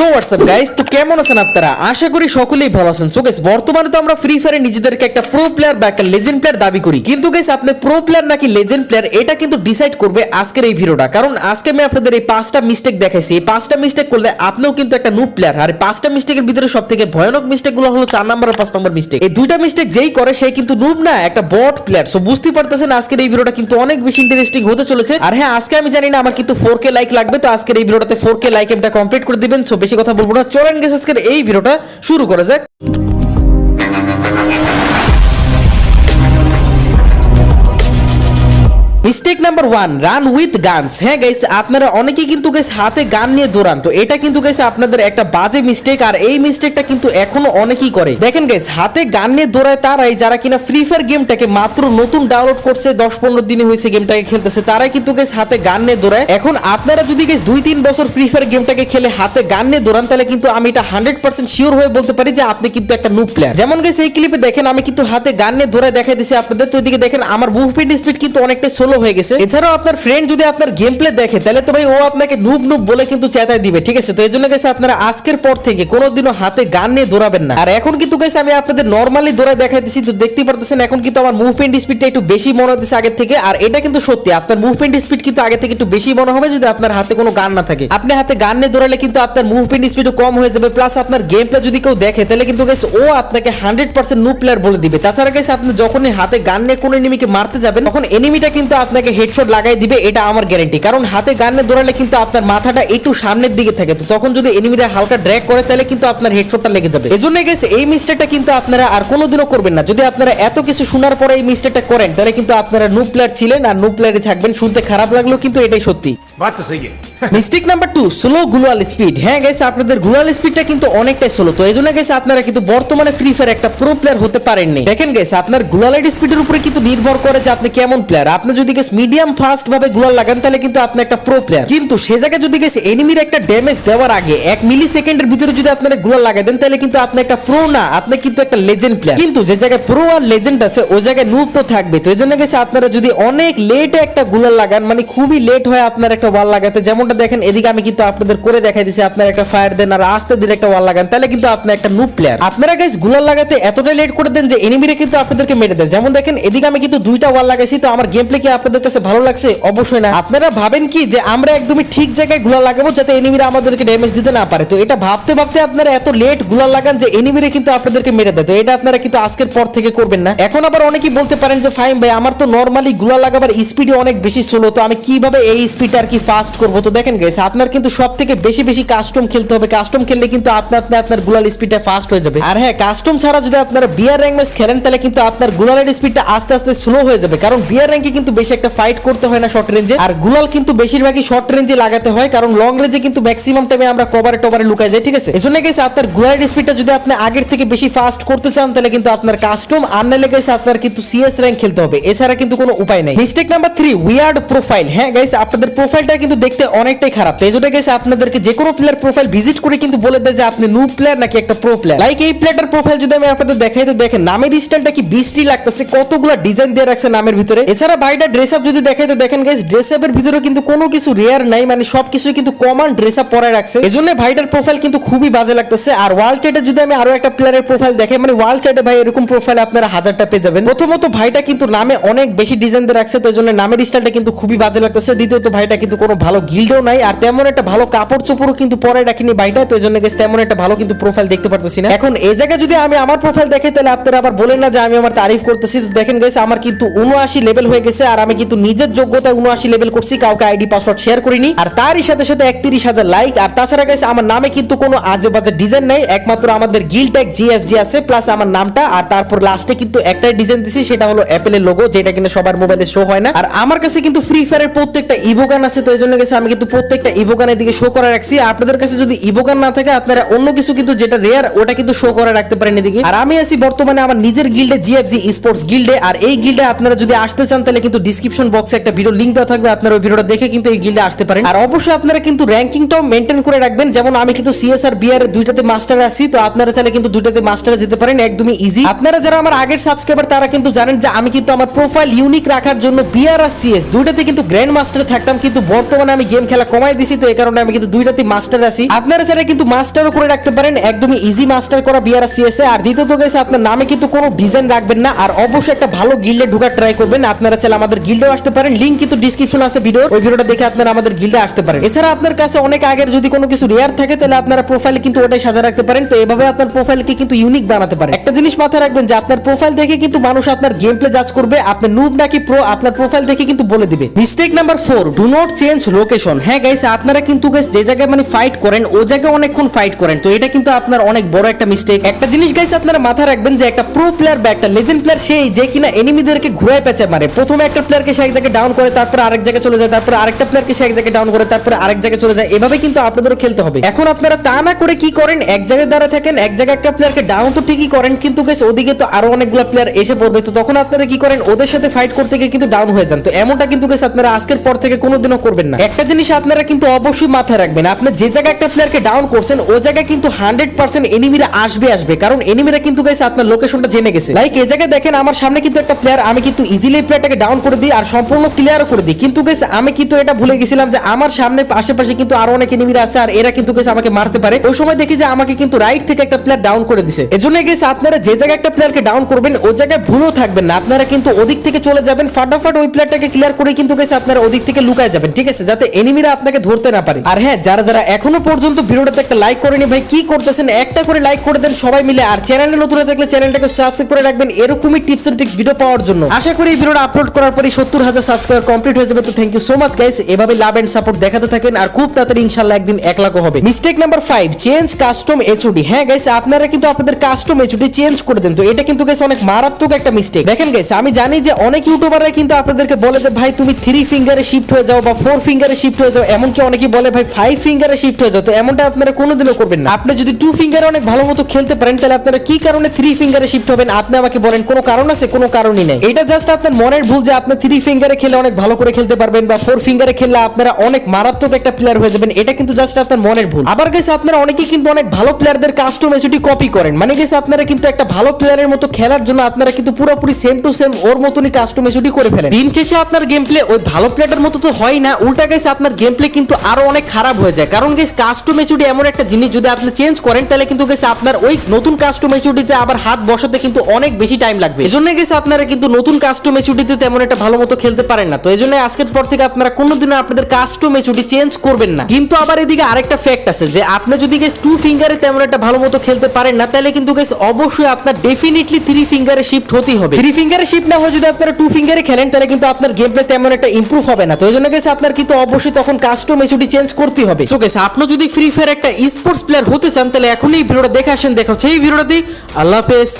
So WhatsApp guys তো কেমন আছেন আপনারা? আশা করি সকলেই ভালো আছেন। সো গাইস বর্তমানে তো আমরা ফ্রি ফায়ারে নিজেদেরকে একটা প্রো প্লেয়ার বা একটা লেজেন্ড প্লেয়ার দাবি করি। কিন্তু গাইস আপনি প্রো প্লেয়ার নাকি লেজেন্ড প্লেয়ার এটা কিন্তু ডিসাইড করবে আজকের এই ভিডিওটা কারণ, আজকে আমি আপনাদের এই পাঁচটা মিস্টেক দেখাইছি। এই পাঁচটা মিস্টেক করলে আপনিও কিন্তু একটা নুব প্লেয়ার আর পাঁচটা মিস্টেকের ভিতরে সব থেকে ভয়ানক মিস্টেকগুলো হলো চার নাম্বার আর পাঁচ নাম্বার মিস্টেক এই দুইটা মিস্টেক যেই করে, সে কিন্তু নুব না, একটা বট প্লেয়ার সো বুঝতে পারতেছেন, আজকের এই ভিডিওটা কিন্তু অনেক বেশি ইন্টারেস্টিং হতে চলেছে। আর হ্যাঁ আজকে আমি জানি না, আমার কিন্তু ফোর কে লাইক লাগবে। তো আজকের এই ভিডিওটাতে ফোর কে লাইক এমটা কমপ্লিট করে দিবেন। সো বেশি কথা বলব না। চলেন গেছে আজকের এই ভিডিওটা শুরু করা যাক। Mistake number one run with guns হ্যাঁ গাইস আপনারা অনেকেই কিন্তু গাইস হাতে গান নিয়ে দৌড়ান। তো এটা কিন্তু গাইস আপনাদের একটা বাজে মিস্টেক আর এই মিস্টেকটা কিন্তু এখনও অনেকেই করে। দেখেন গাইস হাতে গান নিয়ে দৌড়ায় তারাই, যারা কিনা ফ্রি ফায়ার গেমটাকে মাত্র নতুন ডাউনলোড করছে, দশ পনেরো দিনে হয়েছে গেমটাকে খেলতেছে, তারাই কিন্তু গাইস হাতে গান নিয়ে দৌড়ায়। এখন আপনারা যদি গাইস দুই তিন বছর ফ্রি ফায়ার গেমটাকে খেলে হাতে গান নিয়ে দৌড়ান, তাহলে কিন্তু আমি এটা হান্ড্রেড পার্সেন্ট শিওর হয়ে বলতে পারি যে আপনি কিন্তু একটা নুব প্লেয়ার যেমন গাইস এই ক্লিপে দেখেন, আমি কিন্তু হাতে গান নিয়ে দৌড়ায় দেখাই দিছি আপনাদের। তো এদিকে দেখেন, আমার মুভমেন্ট স্পিড কিন্তু অনেকটা স্লো হয়ে গেছে। এছাড়াও আপনার ফ্রেন্ড যদি আপনার গেম প্লে দেখে, তাহলে তো ভাই ও আপনাকে নুব নুব বলে কিন্তু চেতায় দিবে, ঠিক আছে? তো এই জন্য গেছে আপনারা আজকের পর থেকে কোনোদিনও হাতে গান নিয়ে দৌড়াবেন না। আর এখন কিন্তু গেছে আমি আপনাদের নর্মালি দৌড়ায় দেখাই দিচ্ছি তো দেখতে পারতেছেন, এখন কিন্তু আমার মুভমেন্ট স্পিডটা একটু বেশি মনে হচ্ছে আগের থেকে, আর এটা কিন্তু সত্যি, আপনার মুভমেন্ট স্পিড কিন্তু আগে থেকে একটু বেশি মনে হবে যদি আপনার হাতে কোনো গান না থাকে। আপনি হাতে গান নিয়ে দৌড়ালে কিন্তু আপনার মুভমেন্ট স্পিডও কম হয়ে যাবে প্লাস আপনার গেম প্লে যদি কেউ দেখে, তাহলে কিন্তু গেছে ও আপনাকে হান্ড্রেড পার্সেন্ট নুব প্লেয়ার বলে দিবে। তাছাড়া গেছে আপনি যখনই হাতে গান নিয়ে কোনো এনিমিকে মারতে যাবেন, তখন এনিমিটা কিন্তু আপনাকে হেডশট লাগাই দিবে, এটা আমার গ্যারেন্টি কারণ হাতে গানে দৌড়ালে কিন্তু আপনার মাথাটা একটু সামনের দিকে থাকে। তো তখন যদি এনিমিটা হালকা ড্র্যাগ করে, তাহলে কিন্তু আপনার হেডশটটা লেগে যাবে। এজন্য গেছে এই মিস্টেকটা কিন্তু আপনারা আর কোনোদিনও করবেন না। যদি আপনারা এত কিছু শোনার পরে এই মিস্টেকটা করেন, তাহলে কিন্তু আপনারা নুপ্লার প্লেয়ার ছিলেন আর নুপ্লারই থাকবেন। শুনতে খারাপ লাগল কিন্তু এটাই সত্যি। বাত সেই mistake number two slow gloo wall speed হ্যাঁ গেছে আপনাদের গ্লোয়াল স্পিডটা কিন্তু অনেকটাই স্লো তো এই জন্য গেছে আপনারা কিন্তু বর্তমানে ফ্রি ফায়ার একটা প্রো প্লেয়ার হতে পারেননি। দেখেন গেছে আপনার গ্লোয়াল স্পিডের উপরে কিন্তু নির্ভর করে যে আপনি কেমন প্লেয়ার আপনি যদি গেছে মিডিয়াম ফাস্ট ভাবে গ্লোয়াল লাগান, তাহলে কিন্তু আপনি একটা প্রো প্লেয়ার কিন্তু সে জায়গায় যদি গেছে এনিমির একটা ড্যামেজ দেওয়ার আগে এক মিলি সেকেন্ডের ভিতরে যদি আপনারা গ্লোয়াল লাগাই দেন, তাহলে কিন্তু আপনি একটা প্রো না, আপনি কিন্তু একটা লেজেন্ড প্লেয়ার কিন্তু যে জায়গায় প্রো আর লেজেন্ড আছে, ওই জায়গায় নুব তো থাকবে। তো এই জন্য গেছে আপনারা যদি অনেক লেটে একটা গ্লোয়াল লাগান মানে খুবই লেট হয় আপনার একটা ওয়াল লাগাতে। যেমনটা দেখেন, এদিকে আমি কিন্তু আপনাদের করে দেখাই দিছি, আপনার একটা ফায়ার দেন আর আস্তে দিলে একটা ওয়াল লাগান, তাহলে কিন্তু আপনি একটা নুব প্লেয়ার আপনারা গাইস গুলাল লাগাতে এতটা লেট করে দেন যে এনিমিরা কিন্তু আপনাদেরকে মেরে দেয়। যেমন দেখেন, এদিকে আমি কিন্তু দুইটা ওয়াল লাগাইছি, তো আমার গেম প্লে কি আপনাদের কাছে ভালো লাগছে? অবশ্যই না। আপনারা ভাবেন কি যে আমরা একদমই ঠিক জায়গায় গুলাল লাগাবো যাতে এনিমিরা আমাদেরকে ড্যামেজ দিতে না পারে? তো এটা ভাবতে ভাবতে আপনারা এত লেট গুলাল লাগান যে এনিমিরা কিন্তু আপনাদেরকে মেরে দেয়। তো এটা আপনারা কিন্তু আজকের পর থেকে করবেন না। এখন আবার অনেকেই বলতে পারেন যে ফাইম ভাই, আমার তো নর্মালি গুলাল লাগাবার স্পিডই অনেক বেশি স্লো তো আমি কীভাবে এই স্পিড আর কি ফাস্ট করব। তো দেখেন গেছে আপনার কিন্তু সব থেকে বেশি বেশি কাস্টম খেলতে হবে। কাস্টম খেললে কিন্তু আপনি আপনি আপনার গুলাল স্পিডটা ফাস্ট হয়ে যাবে। আর হ্যাঁ কাস্টম ছাড়া যদি আপনারা বিয়ার র্যাঙ্ক ম্যাচ খেলেন, তাহলে কিন্তু আপনার গুলালের স্পিডটা আস্তে আস্তে স্লো হয়ে যাবে। কারণ বিয়ার র্যাঙ্কে কিন্তু বেশি একটা ফাইট করতে হয় না শর্ট রেঞ্জে আর গুলাল কিন্তু বেশিরভাগই শর্ট রেঞ্জে লাগাতে হয়। কারণ লং রেঞ্জে কিন্তু ম্যাক্সিমাম টাইমে আমরা কভারে টভারে লুকাই যাই, ঠিক আছে? এজন্য গেছে আপনার গুলালের স্পিডটা যদি আপনি আগের থেকে বেশি ফাস্ট করতে চান, তাহলে কিন্তু আপনার কাস্টম আর নাহলে গেছে আপনার কিন্তু সিএস র্যাঙ্ক খেলতে হবে। এছাড়া কিন্তু কোনো উপায় নাই। Mistake number three weird profile হ্যাঁ গাইস আপনাদের প্রোফাইলটা কিন্তু দেখতে অনেকটাই খারাপ। তো এই গেছে আপনাদেরকে যে কোনো প্লেয়ার প্রোফাইল ভিজিট করে কিন্তু বলে দেয় যে আপনি নুব প্লেয়ার নাকি একটা প্রো প্লেয়ার লাইক এই প্লেয়ারটার প্রোফাইল যদি আমি আপনাদের দেখাই, তো দেখেন, নামের স্টাইলটা কি বিশ্রী লাগতেছে, কতগুলো ডিজাইন দিয়ে রাখছে নামের ভিতরে। এছাড়া ভাইটা ড্রেস আপ যদি দেখাই, তো দেখেন গাইস ড্রেস আপের ভিতরে কিন্তু কোনো কিছু রেয়ার নাই মানে সবকিছু কিন্তু কমন ড্রেস আপ পরায় রাখছে। এজন্য ভাইটার প্রোফাইল কিন্তু খুবই বাজে লাগতেছে। আর ওয়াল চ্যাটে যদি আমি আরও একটা প্লেয়ারের প্রোফাইল দেখে মানে ওয়াল চ্যাটে ভাই এরকম প্রোফাইল আপনারা হাজারটা পেয়ে যাবেন। প্রথমত ভাইটা কিন্তু নামে অনেক বেশি ডিজাইন দিয়ে রাখছে, তো জন্য নামের স্টাইলটা কিন্তু খুবই বাজে লাগতেছে। দ্বিতীয়ত ভাইটা কিন্তু কোনো ভালো গিল্ডও নাই, আর তেমন একটা ভালো কাপড় চোপড়ও কিন্তু পরে রাখিনি ভাইটা তো এই জন্য গেছে তেমন একটা ভালো কিন্তু প্রোফাইল দেখতে পারতেছি না। এখন এই জায়গায় যদি আমি আমার প্রোফাইল দেখে, তাহলে আপনারা আবার বলেন না যে আমি আমার তারিফ করতেছি। তো দেখেন গেছে আমার কিন্তু উনআশি লেভেল হয়ে গেছে, আর আমি কিন্তু নিজের যোগ্যতায় উনআশি লেভেল করছি, কাউকে আইডি পাসওয়ার্ড শেয়ার করিনি। আর তারই সাথে সাথে একত্রিশ হাজার লাইক আর তাছাড়া গেছে আমার নামে কিন্তু কোনো আজে বাজে ডিজাইন নাই, একমাত্র আমাদের গিল ট্যাগ জিএফজি আছে প্লাস আমার নামটা, আর তারপর লাস্টে কিন্তু একটাই ডিজাইন দিছি, সেটা হলো অ্যাপেলের লোগো যেটা কিনা সবার মোবাইলে শো হয় না। আর আমার কাছে কিন্তু ফ্রি ফায়ারের প্রত্যেকটা ইভোগান আছে তো এই জন্য গেছে আমি কিন্তু প্রত্যেকটা ইভোগানের দিকে শো করা রাখছি। আপনাদের কাছে যদি ইভোগান না থাকে, আপনারা অন্য কিছু কিন্তু যেটা রেয়ার ওটা কিন্তু শো করে রাখতে পারেন এদিকে। আর আমি আছি বর্তমানে আমার নিজের গিল্ডে জিএফজি স্পোর্টস গিল্ডে আর এই গিল্ডে আপনারা যদি আসতে চান, তাহলে কিন্তু ডিসক্রিপশন বক্সে একটা ভিডিও লিংক দেওয়া থাকবে। আপনারা ওই ভিডিওটা দেখে কিন্তু এই গিল্ডে আসতে পারেন। আর অবশ্যই আপনারা কিন্তু র্যাঙ্কিংটাও মেনটেন করে রাখবেন। যেমন আমি কিন্তু সিএসআর বিআর দুইটাতে মাস্টার আছি, তো আপনারা চাইলে কিন্তু দুইটাতে মাস্টারে যেতে পারেন। একদমই ইজি আপনারা যারা আমার আগের সাবস্ক্রাইবার তারা কিন্তু জানেন যে আমি কিন্তু আমার প্রোফাইল ইউনিক রাখার জন্য বিআর আর সিএস দুইটাতে কিন্তু গ্র্যান্ড মাস্টারে থাকতাম কিন্তু বর্তমানে আমি গেম খেলা কমাই দিছি, তো এই কারণে আমি কিন্তু দুইটাতে মাস্টার আছি। আপনারা চাইলে কিন্তু মাস্টারও করে রাখতে পারেন, একদমই ইজি মাস্টার করা বিআর সিএসএ আর দ্বিতীয়ত গেছে আপনার নামে কিন্তু কোনো ডিজাইন রাখবেন না, আর অবশ্যই একটা ভালো গিল্ডে ঢোকার ট্রাই করবেন। আপনারা চাইলে আমাদের গিল্ডেও আসতে পারেন লিঙ্ক কিন্তু ডিসক্রিপশন আছে ভিডিও ওই ভিডিওটা দেখে আপনারা আমাদের গিল্ডে আসতে পারেন। এছাড়া আপনার কাছে অনেক আগের যদি কোনো কিছু রেয়ার থাকে, তাহলে আপনারা প্রোফাইলে কিন্তু ওটাই সাজা রাখতে পারেন। তো এভাবে আপনার প্রোফাইলকে কিন্তু ইউনিক বানাতে পারেন। একটা জিনিস মাথায় রাখবেন যে, আপনার প্রোফাইল দেখে কিন্তু মানুষ আপনার গেম প্লে জাজ করবে। আপনার নুব নাকি প্রো আপনার প্রোফাইল দেখে কিন্তু বলে দিবে। Mistake number four do not change location হ্যাঁ গাইস আপনারা কিন্তু গাইস যে জায়গায় মানে ফাইট করেন, ও জায়গায় অনেকক্ষণ ফাইট করেন। তো এটা কিন্তু আপনার অনেক বড় একটা মিস্টেক একটা জিনিস গাইস আপনারা মাথায় রাখবেন যে একটা প্রো প্লেয়ার বা একটা লেজেন্ড প্লেয়ার সেই যে কিনা এনিমিদেরকে ঘুরায় পেঁচে মারে। প্রথমে একটা প্লেয়ারকে সে এক জায়গায় ডাউন করে, তারপরে আরেক জায়গায় চলে যায়, তারপরে আরেকটা প্লেয়ারকে সে এক জায়গায় ডাউন করে, তারপরে আরেক জায়গায় চলে যায়। এভাবে কিন্তু আপনাদেরও খেলতে হবে। এখন আপনারা তা না করে কি করেন, এক জায়গায় দাঁড়া থাকেন, এক জায়গায় একটা প্লেয়ারকে ডাউন তো ঠিকই করেন, কিন্তু গেছে ওদিকে তো আরও অনেকগুলো প্লেয়ার এসে পড়বে। তো তখন আপনারা কি করেন, ওদের সাথে ফাইট করতে গিয়ে কিন্তু ডাউন হয়ে যান। তো এমনটা কিন্তু গেছে আপনারা আজকের পর থেকে কোনোদিনও করবেন না। একটা জিনিস আপনারা কিন্তু অবশ্যই মাথায় রাখবেন আপনি যে জায়গায় একটা প্লেয়ারকে ডাউন করছেন, ও জায়গায় কিন্তু হান্ড্রেড পার্সেন্ট এনিমিরা আসবে আসবে। কারণ এনিমিরা কিন্তু গেছে আপনার লোকেশনটা জেনে গেছে। লাইক এই জায়গায় দেখেন, আমার সামনে কিন্তু একটা প্লেয়ার আমি কিন্তু ইজিলি প্লেয়ারটাকে ডাউন করে দিই আর সম্পূর্ণ ক্লিয়ারও করে দিই। কিন্তু গেছে আমি কিন্তু এটা ভুলে গেছিলাম যে আমার সামনে আশেপাশে কিন্তু আরও অনেক এনিমিরা আছে আর এরা কিন্তু গেছে আমাকে মারতে পারে। ওই সময় দেখি যে আমাকে কিন্তু রাইট থেকে একটা প্লেয়ার ডাউন করে দিছে। এজন্য গেছে আপনারা যে জায়গায় একটা প্লেয়ারকে ডাউন করবেন, ওই জায়গায় ভুলও থাকবেন না। আপনারা কিন্তু ওদিক থেকে চলে যাবেন, ফাটাফাট ওই প্লেয়ারটাকে ক্লিয়ার করে কিন্তু গেছে আপনারা ওদিক থেকে লুকায় যাবেন। ঠিক আছে, যাতে এনিমিরা আপনাকে ধরতে না পারে। আর হ্যাঁ যারা যারা এখনও পর্যন্ত ভিডিওটাতে একটা লাইক করেনি ভাই, কি করতেছেন? একটা করে লাইক করে দেন সবাই মিলে। আর চ্যানেলে নতুন থাকলে চ্যানেলটাকে সাবস্ক্রাইব করে রাখবেন। এরকমই টিপস এন্ড ট্রিক্স ভিডিও পাওয়ার জন্য। আশা করি এই ভিডিওটা আপলোড করার পরে সত্তর হাজার সাবস্ক্রাইবার কমপ্লিট হয়ে যাবে। তো thank you so much guys এভাবে লাভ এন্ড সাপোর্ট দেখাতে থাকেন। আর খুব তাড়াতাড়ি ইনশাল্লাহ একদিন এক লাখও হবে mistake number five change custom HD হ্যাঁ গাইস আপনারা কিন্তু আপনাদের কাস্টম এইচডি চেঞ্জ করে দেন। তো এটা কিন্তু গাইস অনেক মারাত্মক একটা মিস্টেক দেখেন গাইস আমি জানি যে অনেক ইউটিউবাররা কিন্তু আপনাদেরকে বলে যে, ভাই, তুমি থ্রি ফিঙ্গারে শিফট হয়ে যাও বা ফোর ফিঙ্গারে শিফট হয়ে যাও, এমনকি অনেকেই বলে, ভাই ফাইভ ফিঙ্গারে শিফট হয়ে যাও। তো এমনটা আপনারা কোনোদিনও করবেন না। আপনি যদি টু ফিঙ্গারে অনেক ভালো মতো খেলতে পারেন, তাহলে আপনারা কি কারণে থ্রি ফিঙ্গারে শিফট হবেন? আপনি আমাকে বলেন, কোনো কারণ আছে? কোনো কারণই নেই। এটা জাস্ট আপনার মনের ভুল যে আপনি থ্রি ফিঙ্গারে খেলে অনেক ভালো করে খেলতে পারবেন, বা ফোর ফিঙ্গারে খেললে আপনারা অনেক মারাত্মক একটা প্লেয়ার হয়ে যাবেন। এটা কিন্তু জাস্ট আপনার মনের ভুল। আবার গেছে আপনারা অনেকেই কিন্তু অনেক ভালো প্লেয়ারদের কাস্টম এসিটি কপি করেন। মানে গেছে আপনারা কিন্তু একটা ভালো প্লেয়ারের মতো খেলার জন্য আপনারা কিন্তু পুরোপুরি সেম টু সেম ওর মতনই কাস্টম এসিটি করে ফেলেন। দিন শেষে আপনার গেম প্লে ওই ভালো প্লেয়ারের মতো তো হয় না উল্টা গেছে আপনার গেম প্লে কিন্তু আরও অনেক খারাপ হয়ে যায়। কারণ গেছে কাস্টম এসিটি এমন একটা জিনিস যদি আপনি চেঞ্জ করেন, তাহলে কিন্তু গেছে আপনার ওই নতুন কাস্টম এসিটিতে আবার হাত বসাতে কিন্তু অনেক বেশি টাইম লাগবে। এজন্য গেছে আপনারা কিন্তু নতুন কাস্টম এসিটিতে তেমন একটা ভালো মতো খেলতে পারেন না। তো এই জন্য আজকের পর থেকে আপনারা কোনোদিনও আপনাদের কাস্টম এসিটি চেঞ্জ করবেন না। কিন্তু আবার এদিকে আরেকটা ফ্যাক্ট আছে যে, আপনি যদি গেছে টু ফিঙ্গারে তেমন একটা ভালো মতো খেলতে পারেন না, তাহলে কিন্তু গেছে অবশ্যই আপনার ডেফিনেটলি থ্রি ফিঙ্গারে শিফট হতেই হবে। থ্রি ফিঙ্গারে শিফট না হয়ে যদি আপনারা টু ফিঙ্গারে খেলেন, তাহলে কিন্তু আপনার গেম প্লে তেমন একটা ইম্প্রুভ হবে না। তো এই জন্য গেছে আপনার কিন্তু অবশ্যই তখন কাস্টম এসিটি চেঞ্জ করতে হবে। সো গেছে আপনি যদি ফ্রি ফায়ার একটা স্পোর্টস প্লেয়ার হতে চান, তাহলে এখনই ভিডিওটা দেখে আসেন, দেখা হচ্ছে এই ভিডিওটাতে আল্লাহ হাফেজ।